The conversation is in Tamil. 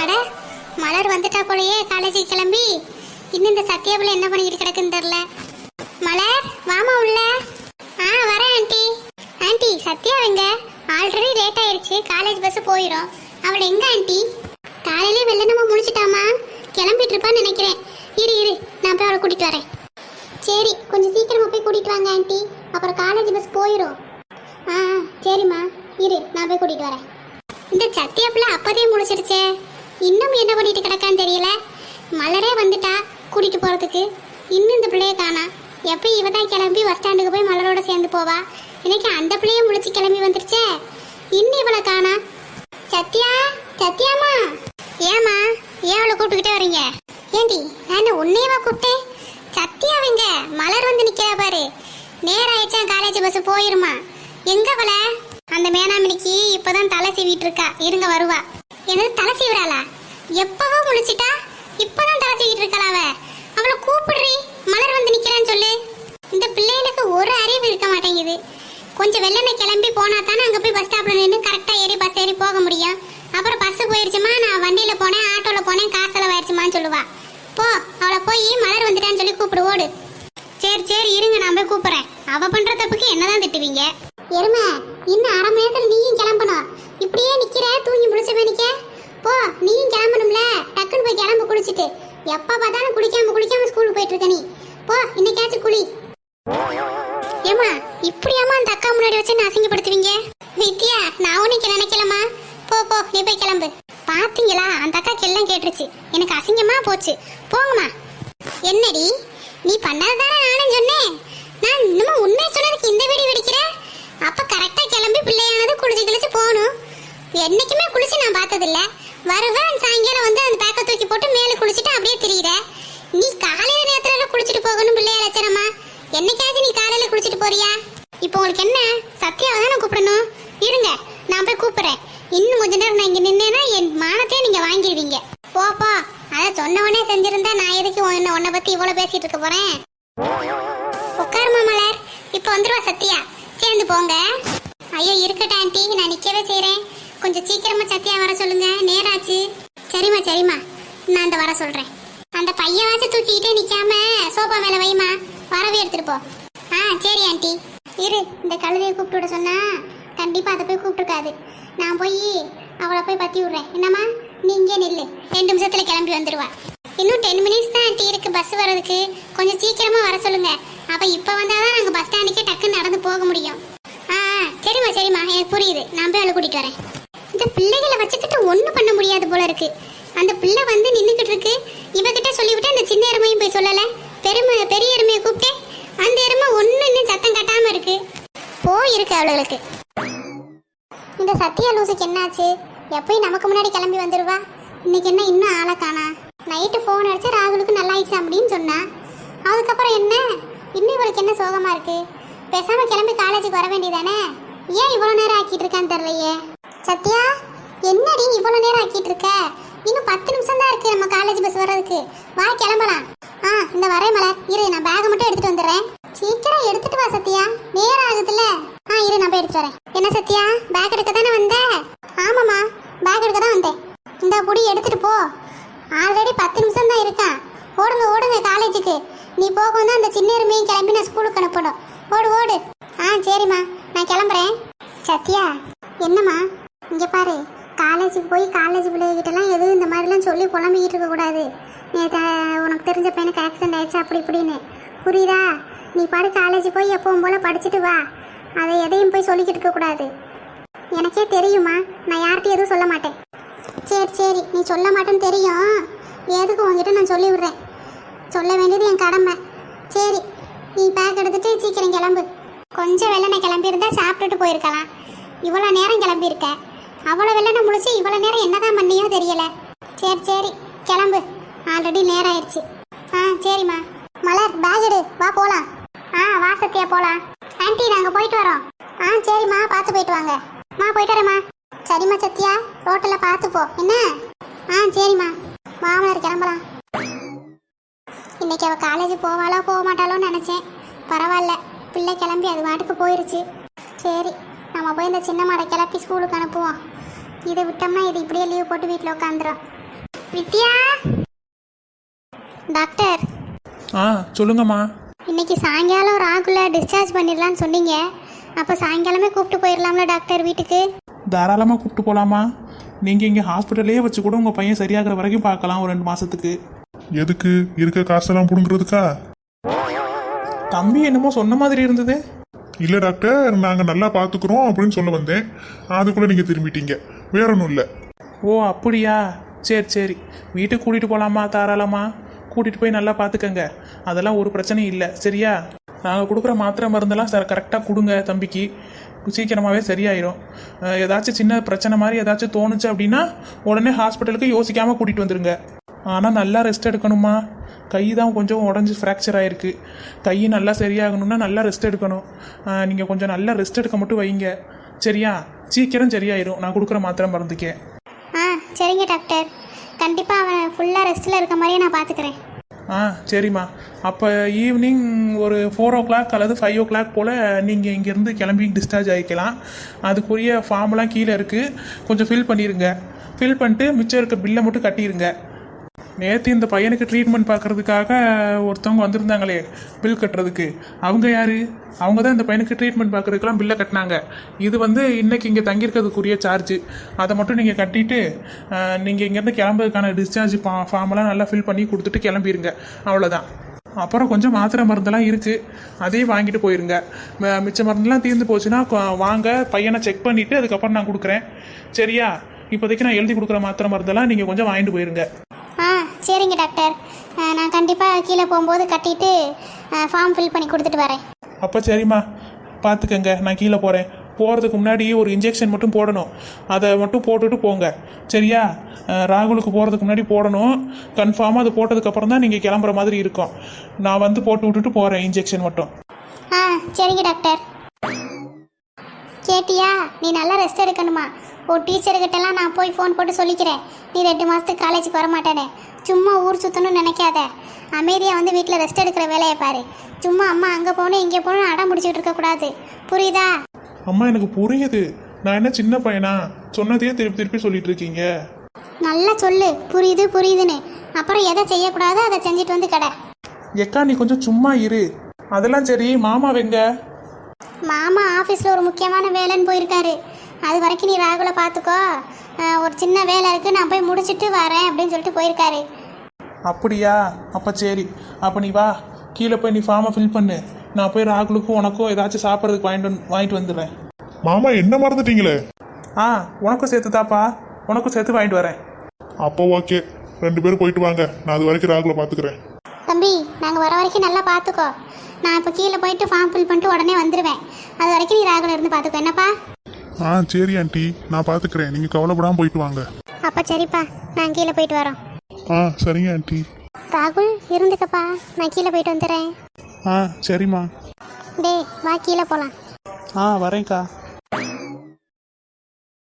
அட மலர் வந்துட்டா போலயே காலேஜுக்கு கிளம்பி. இன்னும் இந்த சத்யாபுல என்ன பண்ணிக்கிட்டு கிடக்குன்னு தெரில மலர் வாமா உள்ள. ஆ வரேன் ஆண்டி. ஆண்டி சத்யா எங்க? ஆல்ரெடி லேட் ஆயிடுச்சு காலேஜ் பஸ் போயிடும் அவள் எங்க ஆண்டி? காலையிலே வெளில நம்ம முடிச்சிட்டாமா கிளம்பிட்டு இருப்பான்னு நினைக்கிறேன். இரு இரு நான் போய் அவளை கூட்டிட்டு வரேன். சரி கொஞ்சம் சீக்கிரமா போய் கூட்டிட்டு வாங்க ஆண்டி. அப்புறம் காலேஜ் பஸ் போயிடும் ஆ சரிம்மா. இரு நான் போய் கூட்டிட்டு வரேன். இந்த சத்தியப்பில் அப்போதே அப்பதே முடிச்சிருச்சே இன்னும் என்ன பண்ணிட்டு கிடக்கான்னு தெரியல. மலரே வந்துட்டா கூட்டிட்டு போறதுக்கு. இன்னும் இந்த பிள்ளைய காணா. எப்போ இவ தான் கிளம்பி பஸ் ஸ்டாண்டுக்கு போய் மலரோட சேர்ந்து போவா. இன்னைக்கு அந்த பிள்ளைய முடிச்சு கிளம்பி வந்துருச்சே. இன்னும் இவளை காணா. சத்யா சத்யாமா ஏமா ஏன் அவளை கூப்பிட்டுக்கிட்டே வரீங்க? ஏண்டி நான் உன்னையவா கூப்பிட்டேன்? சத்யாவிங்க மலர் வந்து நிக்கிறா பாரு. நேராயிடுச்சா காலேஜ் பஸ் போயிருமா? எங்க அவளை? அந்த மேனாமினிக்கு இப்பதான் தலை சீவிட்டு இருக்கா. இருங்க வருவா. என்னது தலை சீவுறாளா? எப்பவோ முழிச்சிட்டா இப்பதான் தலை சீவிட்டு இருக்காளா அவ? அவளை கூப்பிடுறி மலர் வந்து நிக்கிறான்னு சொல்லு. இந்த பிள்ளைகளுக்கு ஒரு அறிவு இருக்க மாட்டேங்குது. கொஞ்சம் வெள்ளனை கிளம்பி போனா தானே அங்க போய் பஸ் ஸ்டாப்ல நின்று கரெக்டா ஏறி பஸ் ஏறி போக முடியும். அப்புறம் பஸ் போயிருச்சுமா? நான் வண்டியில போனேன் ஆட்டோல போனேன் காசு செலவாயிருச்சுமான்னு சொல்லுவா. போ அவளை போய் மலர் வந்துட்டான்னு சொல்லி கூப்பிடு ஓடு. சரி சரி இருங்க நான் போய் கூப்பிடுறேன். அவ பண்ற தப்புக்கு என்னதான் திட்டுவீங்க? எருமை இன்னும் அரை மணி நேரத்தில் நீயும் கிளம்பணும். இப்படியே நிக்கிற? தூங்கி முடிச்ச மேனிக்க போ நீயும் கிளம்பணும்ல. டக்குன்னு போய் கிளம்பு குளிச்சுட்டு. எப்ப பார்த்தாலும் குளிக்காம குளிக்காம ஸ்கூலுக்கு போயிட்டு இருக்க நீ. போ இன்னைக்காச்சும் குளி. ஏமா இப்படியாம்மா அந்த அக்கா முன்னாடி வச்சு நான் அசிங்கப்படுத்துவீங்க? வித்யா நான் உனக்கு நினைக்கலம்மா. போ போ நீ போய் கிளம்பு. பாத்தீங்களா? அந்த அக்காக்கு எல்லாம் கேட்டுருச்சு. எனக்கு அசிங்கமா போச்சு. போங்கம்மா. என்னடி? நீ பண்ணாதானே நானும் சொன்னேன். நான் இன்னமும் உண்மை சொன்னதுக்கு இந்த வீடு வெடிக்கிற? அப்ப கரெக்டா கிளம்பி பிள்ளையானது குளிச்சு கிழிச்சு போகணும். என்னைக்குமே குளிச்சு நான் பார்த்ததில்ல. வருவேன் சாயங்காலம் வந்து அந்த பேக்கை தூக்கி போட்டு மேலே குளிச்சுட்டு அப்படியே திரியிற நீ காலையில நேரத்துல குளிச்சுட்டு போகணும் பிள்ளைய லட்சணமா? என்னைக்காச்சும் நீ காலையில குளிச்சுட்டு போறியா? இப்போ உங்களுக்கு என்ன? சத்யாவை தானே கூப்பிடணும். இருங்க நான் போய் கூப்பிடுறேன். இன்னும் கொஞ்ச நேரம் நான் இங்க நின்னேன்னா என் மானத்தையே நீங்க வாங்கிடுவீங்க. போப்பா போ. அதை சொன்ன உடனே செஞ்சிருந்தா நான் எதுக்கு உன்னை உன்னை பத்தி இவ்வளவு பேசிட்டு இருக்க போறேன்? உட்காருமா மலர் இப்போ வந்துருவா சத்யா. சேர்ந்து போங்க. ஐயோ இருக்கட்டா ஆண்டி. நான் நிக்கவே செய்கிறேன் கொஞ்சம் சீக்கிரமா சத்யா வர சொல்லுங்க. நேராச்சு. சரிம்மா சரிம்மா. நான் அந்த வர சொல்றேன். அந்த பையவாச்சும் தூக்கிக்கிட்டே நிக்காம சோபா மேல வைமா வரவே எடுத்துட்டு போ. ஆ சரி ஆண்டி. இரு இந்த கழுதையை கூப்பிட்டு விட சொன்னா கண்டிப்பா அதை போய் கூப்பிட்டுருக்காது. நான் போய் அவளை போய் பத்தி விடுறேன். என்னம்மா? நீ இங்கே நில்லு. ரெண்டு நிமிஷத்துல கிளம்பி வந்துடுவா இன்னும் டென் மினிட்ஸ் தான் ஆண்டி இருக்கு பஸ் வர்றதுக்கு. கொஞ்சம் சீக்கிரமா வர சொல்லுங்க. அப்ப இப்ப வந்தாதான் நாங்க பஸ் ஸ்டாண்டுக்கே டக்குன்னு நடந்து போக முடியும். ஆ ஆ, சரிம்மா சரிம்மா. எனக்கு புரியுது. நான் போய் அவளை கூட்டிட்டு வரேன். இந்த பிள்ளைகளை வச்சுக்கிட்டு ஒன்றும் பண்ண முடியாது போல இருக்கு. அந்த பிள்ளை வந்து நின்றுக்கிட்டு இருக்கு. இவகிட்ட சொல்லிவிட்டு அந்த சின்ன எருமையும் போய் சொல்லலை. பெருமை பெரிய எருமையை கூப்பிட்டேன் அந்த எருமை ஒன்று இன்னும் சத்தம் கட்டாம இருக்கு. போய் இருக்கு அவளுக்கு இந்த சத்யா லூசுக்கு என்னாச்சு? எப்பயும் நமக்கு முன்னாடி கிளம்பி வந்துடுவா இன்னைக்கு என்ன இன்னும் ஆளை காணா? நைட்டு ஃபோன் அடிச்சா ராகுலுக்கு நல்லா ஆயிடுச்சு அப்படின்னு சொன்னா. அதுக்கப்புறம் என்ன? இன்னும் இவளுக்கு என்ன சோகமா இருக்கு? பேசாம கிளம்பி காலேஜுக்கு வர வேண்டியதானே? ஏன் இவ்வளோ நேரம் ஆக்கிட்டு இருக்கான்னு தெரியலையே? சத்யா என்னடி இவ்வளவு நேரம் ஆக்கிட்டு இருக்க இன்னும் பத்து நிமிஷம் தான் இருக்கு நம்ம காலேஜ் பஸ் வர்றதுக்கு. வா கிளம்பலாம். ஆ இந்த வரேன் மலர் இரு நான் பேகை மட்டும் எடுத்துட்டு வந்துடுறேன். சீக்கிரம் எடுத்துட்டு வா சத்யா. நேரம் ஆகுதுல்ல. ஆ இரு நான் போய் எடுத்துட்டு வரேன். என்ன சத்யா பேக் எடுக்க தானே வந்த? ஆமாம்மா பேக் எடுக்க தான் வந்தேன். இந்த புடி எடுத்துட்டு போ. ஆல்ரெடி பத்து நிமிஷம் தான் இருக்கான். ஓடுங்க ஓடுங்க காலேஜுக்கு நீ போக வந்து அந்த சின்ன எருமையும் கிளம்பி நான் ஸ்கூலுக்கு அனுப்பணும். ஓடு ஓடு. ஆ சரிம்மா. நான் கிளம்புறேன். சத்யா என்னம்மா? இங்கே பாரு காலேஜுக்கு போய் காலேஜ் பிள்ளைகிட்டலாம் எதுவும் இந்த மாதிரிலாம் சொல்லி புலம்பிக்கிட்டு இருக்கக்கூடாது நேற்று உனக்கு தெரிஞ்ச பையனுக்கு ஆக்சிடென்ட் ஆயிடுச்சு அப்படி இப்படின்னு. புரியுதா? நீ பாடு காலேஜ் போய் எப்பவும் போல் படிச்சுட்டு வா. அதை எதையும் போய் சொல்லிக்கிட்டு இருக்கக்கூடாது எனக்கே தெரியுமா நான் யார்கிட்டயும் எதுவும் சொல்ல மாட்டேன். சரி சரி நீ சொல்ல மாட்டேன்னு தெரியும். எதுக்கு உங்ககிட்ட நான் சொல்லி விடுறேன்? சொல்ல வேண்டியது என் கடமை. சரி நீ பேக் எடுத்துட்டு சீக்கிரம் கிளம்பு. கொஞ்சம் வெள்ளனை கிளம்பியிருந்தா சாப்பிட்டுட்டு போயிருக்கலாம். இவ்வளோ நேரம் கிளம்பியிருக்க. அவ்வளோ வெள்ளனை முடிச்சு இவ்வளோ நேரம் என்னதான் பண்ணியோ தெரியல. சரி சரி கிளம்பு. ஆல்ரெடி நேரம் ஆயிடுச்சு ஆ சரிம்மா. மலர் பேக் எடு. வா போகலாம் ஆ வா சத்யா போகலாம் ஆண்டி நாங்கள் போயிட்டு வரோம். ஆ சரிம்மா பார்த்து போயிட்டு வாங்க. மா போயிட்டு வரேம்மா. சரிம்மா சத்யா. ரோட்டில் பார்த்து போ என்ன? ஆ சரிம்மா. மாமனார் கிளம்பலாம். இன்னைக்கு அவள் காலேஜ் போவாளோ போக மாட்டாளோன்னு நினச்சேன். பரவாயில்ல. பிள்ளை கிளம்பி அது வாட்டுக்கு போயிருச்சு. சரி நம்ம போய் இந்த சின்ன மாடை கிளப்பி ஸ்கூலுக்கு அனுப்புவோம். இதை விட்டோம்னா இது இப்படியே லீவ் போட்டு வீட்டில் உட்காந்துரும் வித்யா? டாக்டர் ஆ சொல்லுங்கம்மா. இன்னைக்கு சாயங்காலம் ராகுல டிஸ்சார்ஜ் பண்ணிடலான்னு சொன்னீங்க. அப்போ சாயங்காலமே கூப்பிட்டு போயிடலாம்ல டாக்டர் வீட்டுக்கு? தாராளமாக கூப்பிட்டு போகலாமா நீங்கள் இங்கே ஹாஸ்பிட்டல்லையே வச்சு கூட உங்கள் பையன் சரியாகிற வரைக்கும் பார்க்கலாம் ஒரு ரெண்டு மாதத்துக்கு எதுக்கு? இருக்க காசெல்லாம் புடுங்கிறதுக்கா? தம்பி என்னமோ சொன்ன மாதிரி இருந்தது. இல்ல டாக்டர் நாங்க நல்லா பாத்துக்கிறோம் அப்படின்னு சொல்ல வந்தேன். அதுக்குள்ள நீங்க திரும்பிட்டீங்க. வேற ஒன்றும் இல்லை. ஓ அப்படியா? சரி சரி. வீட்டுக்கு கூட்டிகிட்டு போகலாமா தாராளமா? கூட்டிகிட்டு போய் நல்லா பார்த்துக்கங்க அதெல்லாம் ஒரு பிரச்சனையும் இல்லை. சரியா? நாங்கள் கொடுக்குற மாத்திரை மருந்தெல்லாம் சார் கரெக்டாக கொடுங்க தம்பிக்கு. சீக்கிரமாகவே சரியாயிடும் ஏதாச்சும் சின்ன பிரச்சனை மாதிரி ஏதாச்சும் தோணுச்சு அப்படின்னா உடனே ஹாஸ்பிட்டலுக்கு யோசிக்காமல் கூட்டிகிட்டு வந்துடுங்க ஆனால் நல்லா ரெஸ்ட் எடுக்கணுமா? கை தான் கொஞ்சம் உடஞ்சி ஃப்ராக்சர் ஆயிருக்கு. கை நல்லா சரியாகணும்னா நல்லா ரெஸ்ட் எடுக்கணும். நீங்கள் கொஞ்சம் நல்லா ரெஸ்ட் எடுக்க மட்டும் வைங்க. சரியா? சீக்கிரம் சரியாயிரும். நான் கொடுக்குற மாத்திரை மருந்துக்கே. ஆ சரிங்க டாக்டர். கண்டிப்பாக அவன் ஃபுல்லாக ரெஸ்ட்டில் இருக்க மாதிரியே நான் பார்த்துக்கிறேன் ஆ சரிம்மா. அப்போ ஈவினிங் ஒரு ஃபோர் ஓ கிளாக் அல்லது ஃபைவ் ஓ கிளாக் போல் நீங்கள் இங்கேருந்து கிளம்பி டிஸ்சார்ஜ் ஆகிக்கலாம் அதுக்குரிய ஃபார்ம்லாம் கீழே இருக்குது கொஞ்சம் ஃபில் பண்ணிடுங்க ஃபில் பண்ணிட்டு மிச்சம் இருக்க பில்லை மட்டும் கட்டிடுங்க நேற்று இந்த பையனுக்கு ட்ரீட்மெண்ட் பார்க்கறதுக்காக ஒருத்தவங்க வந்திருந்தாங்களே பில் கட்டுறதுக்கு. அவங்க யார்? அவங்க தான் இந்த பையனுக்கு ட்ரீட்மெண்ட் பார்க்குறதுக்கெலாம் பில்லை கட்டினாங்க. இது வந்து இன்றைக்கி இங்கே தங்கியிருக்கிறதுக்குரிய சார்ஜ் அதை மட்டும் நீங்கள் கட்டிட்டு நீங்கள் இங்கேருந்து கிளம்புறதுக்கான டிஸ்சார்ஜ் ஃபா ஃபார்மெல்லாம் நல்லா ஃபில் பண்ணி கொடுத்துட்டு கிளம்பிடுங்க அவ்வளோதான் அப்புறம் கொஞ்சம் மாத்திரை மருந்தெல்லாம் இருக்குது அதையும் வாங்கிட்டு போயிருங்க. ம- மிச்ச மருந்தெல்லாம் தீர்ந்து போச்சுன்னா வாங்க பையனை செக் பண்ணிவிட்டு அதுக்கப்புறம் நான் கொடுக்குறேன். சரியா? இப்போதைக்கு நான் எழுதி கொடுக்குற மாத்திரை மருந்தெல்லாம் நீங்கள் கொஞ்சம் வாங்கிட்டு போயிருங்க. சரிங்க டாக்டர். நான் கண்டிப்பாக கீழே போகும்போது கட்டிட்டு ஃபார்ம் ஃபில் பண்ணி கொடுத்துட்டு வரேன். அப்போ சரிம்மா. பார்த்துக்கங்க நான் கீழே போகிறேன் போகிறதுக்கு முன்னாடி ஒரு இன்ஜெக்ஷன் மட்டும் போடணும். அதை மட்டும் போட்டுட்டு போங்க. சரியா? ராகுலுக்கு போகிறதுக்கு முன்னாடி போடணும். கன்ஃபார்மாக அது போட்டதுக்கப்புறம் தான் நீங்கள் கிளம்புற மாதிரி இருக்கும். நான் வந்து போட்டு விட்டுட்டு போகிறேன் இன்ஜெக்ஷன் மட்டும். ஆ சரிங்க டாக்டர். கேட்டியா நீ நல்லா ரெஸ்ட் எடுக்கணுமா? ஓ டீச்சர்கிட்டலாம் நான் போய் ஃபோன் போட்டு சொல்லிக்கிறேன். நீ ரெண்டு மாதத்துக்கு காலேஜுக்கு வர மாட்டேனே சும்மா ஊர் சுற்றணும்னு நினைக்காத. அமைதியாக வந்து வீட்டில் ரெஸ்ட் எடுக்கிற வேலையை பாரு. சும்மா அம்மா அங்கே போகணும் இங்கே போகணும் அடம் முடிச்சுட்டு இருக்கக்கூடாது புரியுதா? அம்மா எனக்கு புரியுது. நான் என்ன சின்ன பையனா? சொன்னதையே திருப்பி திருப்பி சொல்லிட்டு இருக்கீங்க. நல்லா சொல்லு. புரியுது புரியுதுன்னு. அப்புறம் எதை செய்யக்கூடாதோ அதை செஞ்சுட்டு வந்து கடை. எக்கா நீ கொஞ்சம் சும்மா இரு. அதெல்லாம் சரி. மாமா வெங்க மாமா ஆஃபீஸில் ஒரு முக்கியமான வேலைன்னு போயிருக்காரு. அது வரைக்கும் நீ ராகுலை பார்த்துக்கோ ஒரு சின்ன வேலை இருக்குது நான் போய் முடிச்சிட்டு வரேன் அப்படின்னு சொல்லிட்டு போயிருக்காரு. அப்படியா? அப்போ சரி. அப்போ நீ வா. கீழே போய் நீ ஃபார்மை ஃபில் பண்ணு. நான் போய் ராகுலுக்கும் உனக்கும் ஏதாச்சும் சாப்பிட்றதுக்கு வாங்கிட்டு வந்து வாங்கிட்டு வந்துடுறேன். மாமா என்ன மறந்துட்டீங்களே? ஆ உனக்கும் சேர்த்து தாப்பா உனக்கும் சேர்த்து வாங்கிட்டு வரேன். அப்போ ஓகே. ரெண்டு பேரும் போயிட்டு வாங்க. நான் அது வரைக்கும் ராகுல பாத்துக்கிறேன். தம்பி நாங்கள் வர வரைக்கும் நல்லா பார்த்துக்கோ நான் இப்போ கீழே போயிட்டு ஃபார்ம் ஃபில் பண்ணிட்டு உடனே வந்துடுவேன் அது வரைக்கும் நீ ராகுல இருந்து பார்த்துக்கோ என்னப்பா? ஆ சரி ஆண்டி. நான் பாத்துக்கிறேன். நீங்க கவலைப்படாம போயிட்டு வாங்க. அப்போ சரிப்பா நான் கீழே போயிட்டு வரோம். ஆ சரிங்க ஆண்டி. ராகுல் இருந்துக்கப்பா. நான் கீழே போயிட்டு வந்துடுறேன். ஆ சரிம்மா. டேய் வா கீழே போகலாம் ஆ வரேன்க்கா.